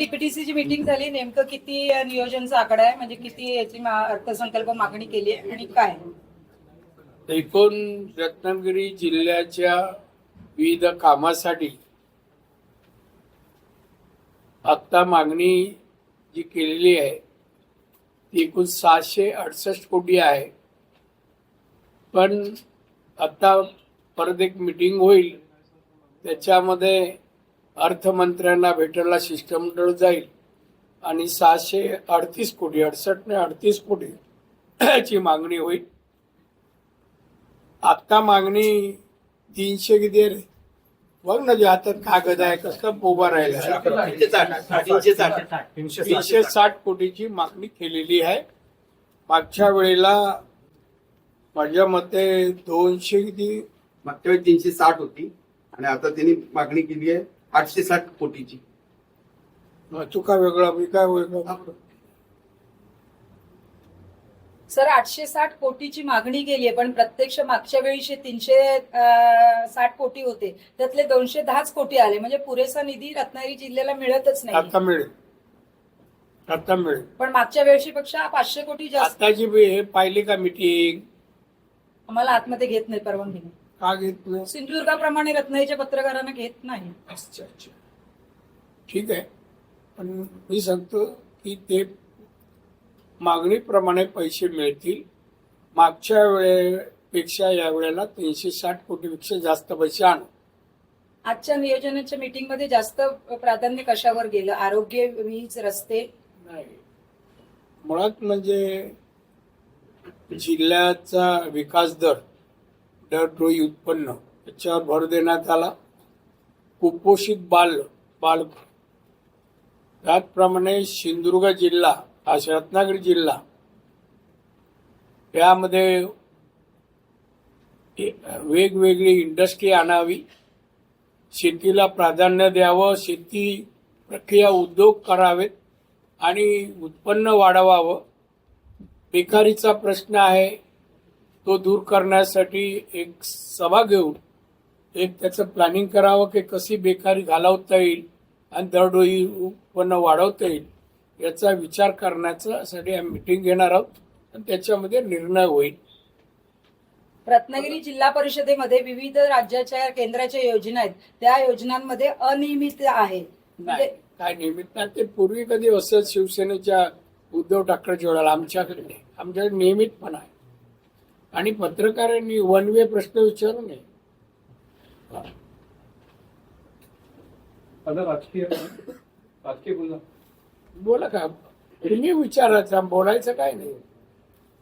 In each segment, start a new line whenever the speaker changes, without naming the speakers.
टीपीटीसीची meeting झाली. नेमकं किती नियोजनचा आकडा आहे? म्हणजे किती याची अर्थसंकल्प मागणी केली आहे आणि काय?
एकूण रत्नागिरी जिल्ह्याच्या विविध कामासाठी आत्ता मागणी जी केलेली आहे ती एकूण सहाशे अडसष्ट कोटी आहे. पण आता परत एक मिटिंग होईल. त्याच्यामध्ये अर्थमंत्र्यांना भेटायला शिष्टमंडळ जाईल आणि सहाशे अडतीस कोटी अडसष्ट ने अडतीस कोटी ची मागणी होईल. आत्ता मागणी तीनशे किती आहे रे? बघ ना जे हातात कागद आहे कसं उभा राहिला
तीनशे साठ.
तीनशे साठ. कोटीची मागणी केलेली आहे. मागच्या वेळेला माझ्या मते दोनशे किती?
मागच्या वेळी तीनशे साठ होती आणि आता त्यांनी मागणी केली आहे. आठशे साठ कोटीची.
तू काय वेगळा मी काय वेगळा
सर आठशे साठ कोटीची मागणी केली आहे पण प्रत्यक्ष मागच्या वेळी तीनशे साठ कोटी होते. त्यातले दोनशे दहाच कोटी आले. म्हणजे पुरेसा निधी रत्नागिरी जिल्ह्याला मिळतच नाही.
आता मिळेल. आता मिळेल.
पण मागच्या वेळशी पेक्षा पाचशे कोटी जास्त.
आताची बी हे पाहिली का मिटिंग
आम्हाला आतमध्ये घेत नाही परवानगी नाही.
का घेत नाही
सिंधुदुर्गाप्रमाणे रत्नागिरीच्या पत्रकारांना घेत नाही.
अच्छा अच्छा. ठीक आहे. पण मी सांगतो की ते मागणीप्रमाणे पैसे मिळतील. मागच्या वेळेपेक्षा या वेळेला तीनशे साठ कोटीपेक्षा जास्त पैसे आणू.
आजच्या नियोजनाच्या मीटिंगमध्ये जास्त प्राधान्य कशावर गेलं? आरोग्य वीज रस्ते?
नाही. मुळात म्हणजे जिल्ह्याचा विकास दर दरडोई उत्पन्न. याच्यावर भर देण्यात आला. कुपोषित बाल बाल. त्याचप्रमाणे सिंधुदुर्ग जिल्हा हा रत्नागिरी जिल्हा. यामध्ये वेगवेगळी इंडस्ट्री आणावी. शेतीला प्राधान्य द्यावं. शेती प्रक्रिया उद्योग करावेत आणि उत्पन्न वाढवावं. बेकारीचा प्रश्न आहे. तो दूर करण्यासाठी एक सभा घेऊन एक त्याचं प्लॅनिंग करावं की कशी बेकारी घालवता येईल आणि दरडोई उत्पन्न वाढवता येईल याचा विचार करण्याचा साठी मिटिंग घेणार आहोत आणि त्याच्यामध्ये निर्णय होईल.
रत्नागिरी जिल्हा परिषदेमध्ये विविध राज्याच्या केंद्राच्या योजना आहेत. त्या योजनांमध्ये अनियमित आहे.
नाही
म्हणजे
काय नियमित नाही. ते पूर्वी कधी असं शिवसेनेच्या उद्धव ठाकरेच्या वेळेला आमच्याकडे नाही आमच्याकडे नियमितपणा आहे. आणि पत्रकारांनी वन वे प्रश्न विचारू नये.
राजकीय राजकीय बोला.
बोला का? तुम्ही विचारायचं बोलायचं काय नाही.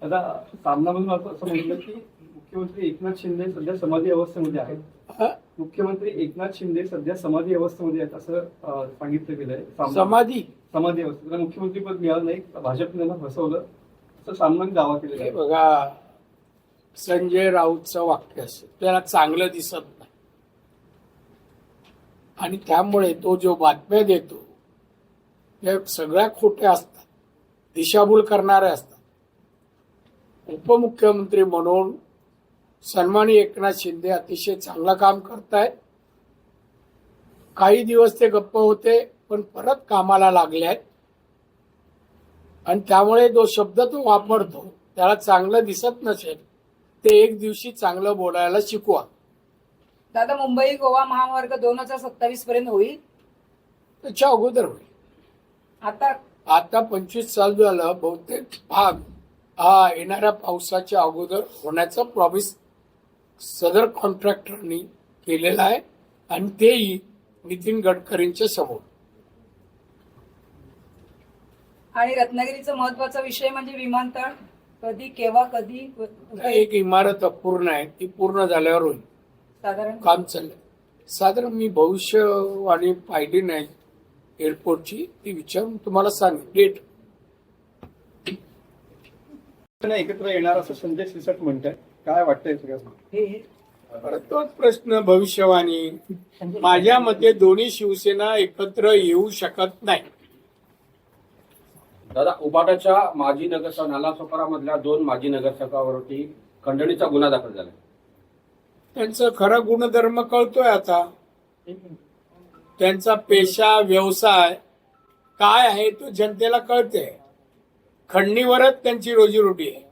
आता सामनामधून असं असं म्हटलं की मुख्यमंत्री एकनाथ शिंदे सध्या समाधी अवस्थेमध्ये आहेत? मुख्यमंत्री एकनाथ शिंदे सध्या समाधी अवस्थेमध्ये आहेत असं सांगितलं गेलंय.
समाधी?
समाधी अवस्थेत. मुख्यमंत्री पद मिळालं नाही. भाजपने फसवलं. असं सामनाने दावा केलेला आहे
बघा संजय राऊतचं वाक्य असेल त्याला चांगलं दिसत नाही. आणि त्यामुळे तो जो बातम्या देतो त्या सगळ्या खोट्या असतात. दिशाभूल करणाऱ्या असतात. उपमुख्यमंत्री म्हणून सन्मानी एकनाथ शिंदे अतिशय चांगलं काम करतायत. काही दिवस ते गप्प होते पण परत कामाला लागले आहेत आणि त्यामुळे जो शब्द तो वापरतो त्याला चांगलं दिसत नसेल ते एक दिवशी चांगलं बोलायला शिकवा.
दादा मुंबई गोवा महामार्ग दोन हजार सत्तावीस पर्यंत होईल?
त्याच्या अगोदर होईल.
आता?
आता पंचवीस साल झालं बहुतेक भाग हा येणाऱ्या पावसाच्या अगोदर होण्याचा प्रॉमिस सदर कॉन्ट्रॅक्टरनी केलेला आहे आणि तेही नितीन गडकरींच्या समोर.
आणि रत्नागिरीचा महत्त्वाचा विषय म्हणजे विमानतळ. कधी केव्हा कधी
एक इमारत अपूर्ण आहे ती पूर्ण झाल्यावर होईल.
साधारण
काम चाललंय. साधारण मी भविष्यवाणी पाहिली नाही एअरपोर्टची ती विचारून तुम्हाला सांगेन. डेट
एकत्र येणार असं संजय सिरसाट म्हणतात. काय वाटतंय
परत तोच प्रश्न भविष्यवाणी. माझ्या मते दोन्ही शिवसेना एकत्र येऊ शकत नाही.
दादा उबाटाच्या माजी नगरसेवक नालासोपारा मधल्या दोन माजी नगरसेवकावरती खंडणीचा गुन्हा दाखल झाला.
त्यांचा खरा गुणधर्म कळतोय आता. त्यांचा पेशा व्यवसाय काय आहे तो जनतेला कळते खंडणीवरच त्यांची रोजीरोटी आहे.